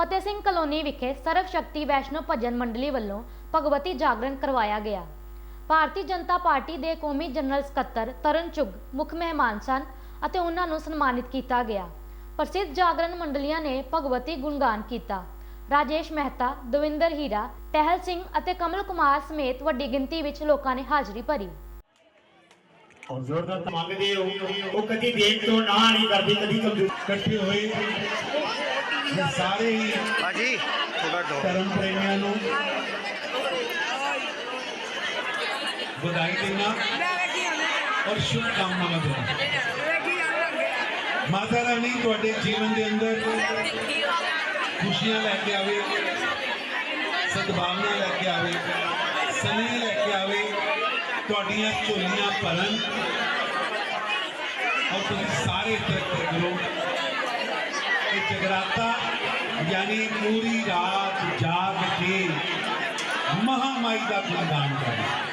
Fateh Singh colony ਵਿਖੇ ਸਰਵ ਸ਼ਕਤੀ ਵੈਸ਼ਨੋ ਭਜਨ ਮੰਡਲੀ ਵੱਲੋਂ ਭਗਵਤੀ ਜਾਗਰਣ ਕਰਵਾਇਆ ਗਿਆ। ਭਾਰਤੀ ਜਨਤਾ ਪਾਰਟੀ ਦੇ ਕੌਮੀ ਜਨਰਲ ਸਕੱਤਰ ਤਰਨ ਚੁੱਗ ਮੁੱਖ ਮਹਿਮਾਨ ਸਨ ਅਤੇ ਉਹਨਾਂ ਨੂੰ ਸਨਮਾਨਿਤ ਕੀਤਾ ਗਿਆ। ਪ੍ਰਸਿੱਧ ਜਾਗਰਣ ਮੰਡਲੀਆਂ ਨੇ ਭਗਵਤੀ ਗੁਣਗਾਨ ਕੀਤਾ। ਰਾਜੇਸ਼ ਮਹਿਤਾ ਦਵਿੰਦਰ ਹੀਰਾ ਟਹਿਲ ਸਿੰਘ ਅਤੇ ਕਮਲ ਕੁਮਾਰ ਸਮੇਤ ਵੱਡੀ ਗਿਣਤੀ ਵਿੱਚ ਲੋਕਾਂ ਨੇ ਹਾਜ਼ਰੀ ਭਰੀ। ਔਰ ਜ਼ੋਰਦਾਰ ਮੰਗਦੇ ਹੋ ਉਹ ਕਦੀ ਦੇਣ ਤੋਂ ਨਾ ਨਹੀਂ ਕਰਦੀ ਕਦੀ ਇਕੱਠੇ ਹੋਏ। ਸਾਰੇ ਹੀ ਭਾਜੀ ਥੋੜਾ ਡੋ ਧਰਮ ਪ੍ਰੇਮੀਆਂ ਨੂੰ ਵਧਾਈ ਦੇਣਾ ਔਰ ਸ਼ੁਭ ਕਾਮਨਾਵਾਂ ਦੇਣਾ ਮਾਤਾ ਰਾਣੀ ਤੁਹਾਡੇ ਜੀਵਨ ਦੇ ਅੰਦਰ ਖੁਸ਼ੀਆਂ ਲੈ ਕੇ ਆਵੇ ਸਦਭਾਵਨਾ ਲੈ ਕੇ ਆਵੇ ਸਨੇਹ ਲੈ ਕੇ ਆਵੇ ਤੁਹਾਡੀਆਂ ਝੋਲੀਆਂ ਭਰਨ। ਔਰ ਤੁਸੀਂ ਸਾਰੇ ਤਰੱਕੀ ਕਰੋ। ਇਹ ਜਗਰਾਤਾ ਯਾਨੀ ਪੂਰੀ ਰਾਤ ਜਾਗ ਕੇ ਮਹਾਮਾਈ ਦਾ ਗੁਣਗਾਨ ਕਰਨਾ